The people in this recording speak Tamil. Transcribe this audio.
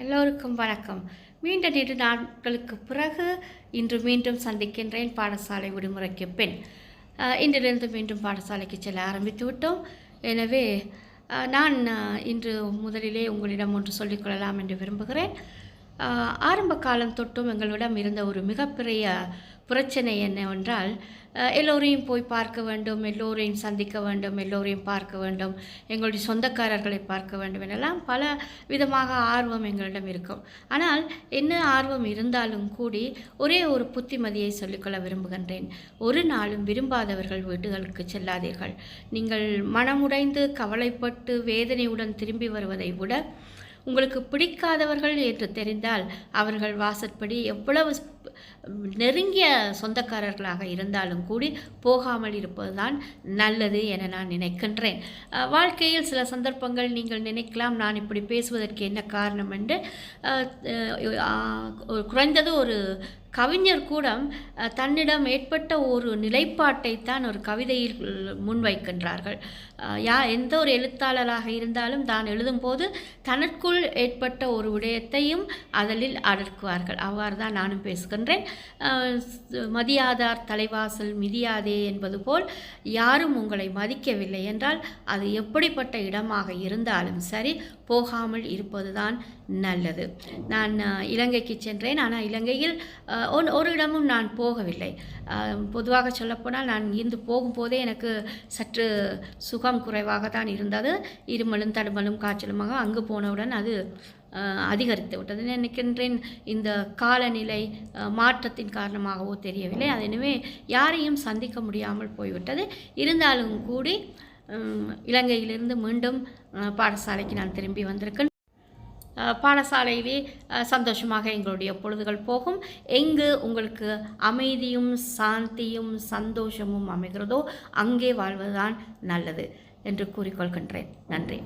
எல்லோருக்கும் வணக்கம். மீண்டும் இரு நாட்களுக்கு பிறகு இன்று மீண்டும் சந்திக்கின்றேன் பாடசாலை விடுமுறைக்கு பின். இன்றிலிருந்து மீண்டும் பாடசாலைக்கு செல்ல ஆரம்பித்து விட்டோம். எனவே நான் இன்று முதலிலே உங்களிடம் ஒன்று சொல்லிக்கொள்ளலாம் என்று விரும்புகிறேன். ஆரம்ப காலம் தொட்டும் எங்களிடம் இருந்த ஒரு மிகப்பெரிய பிரச்சனை என்னவென்றால் எல்லோரையும் போய் பார்க்க வேண்டும் எல்லோரையும் சந்திக்க வேண்டும் எல்லோரையும் பார்க்க வேண்டும் எங்களுடைய சொந்தக்காரர்களை பார்க்க வேண்டும் எனலாம் பல விதமாக ஆர்வம் எங்களிடம் இருக்கும். ஆனால் என்ன ஆர்வம் இருந்தாலும் கூடி ஒரே ஒரு புத்திமதியை சொல்லிக்கொள்ள விரும்புகின்றேன். ஒரு நாளும் விரும்பாதவர்கள் வீடுகளுக்கு செல்லாதீர்கள். நீங்கள் மனமுடைந்து கவலைப்பட்டு வேதனையுடன் திரும்பி வருவதை விட உங்களுக்கு பிடிக்காதவர்கள் என்று தெரிந்தால் அவர்கள் வாசற்படி எவ்வளவு நெருங்கிய சொந்தக்காரர்களாக இருந்தாலும் கூடி போகாமல் இருப்பதுதான் நல்லது என நான் நினைக்கின்றேன். வாழ்க்கையில் சில சந்தர்ப்பங்கள் நீங்கள் நினைக்கலாம் நான் இப்படி பேசுவதற்கு என்ன காரணம் என்று குறைந்தது ஒரு கவிஞர் கூட தன்னிடம் ஏற்பட்ட ஒரு நிலைப்பாட்டை தான் ஒரு கவிதையில் முன்வைக்கின்றார்கள். யா எந்த ஒரு எழுத்தாளராக இருந்தாலும் தான் எழுதும்போது தனக்குள் ஏற்பட்ட ஒரு விடயத்தையும் அதில் அடக்குவார்கள். அவ்வாறு தான் நானும் பேசுகிறேன். அஹ், மதியாதார் தலைவாசல் மிதியாதே என்பது போல் யாரும் உங்களை மதிக்கவில்லை என்றால் அது எப்படிப்பட்ட இடமாக இருந்தாலும் சரி போகாமல் இருப்பதுதான் நல்லது. நான் இலங்கைக்கு சென்றேன். ஆனால் இலங்கையில் ஒரு இடமும் நான் போகவில்லை. பொதுவாக சொல்லப்போனால் நான் இருந்து போகும்போதே எனக்கு சற்று சுகம் குறைவாக தான் இருந்தது. இருமலும் தடுமலும் காய்ச்சலுமாக அங்கு போனவுடன் அது அதிகரித்து விட்டது. நினைக்கின்றேன் இந்த காலநிலை மாற்றத்தின் காரணமாகவோ தெரியவில்லை. அது எனவே யாரையும் சந்திக்க முடியாமல் போய்விட்டது. இருந்தாலும் கூடி இலங்கையிலிருந்து மீண்டும் பாடசாலைக்கு நான் திரும்பி வந்திருக்கேன். பாடசாலையிலே சந்தோஷமாக எங்களுடைய பொழுதுகள் போகும். எங்கு உங்களுக்கு அமைதியும் சாந்தியும் சந்தோஷமும் அமைகிறதோ அங்கே வாழ்வதுதான் நல்லது என்று கூறிக்கொள்கின்றேன். நன்றி.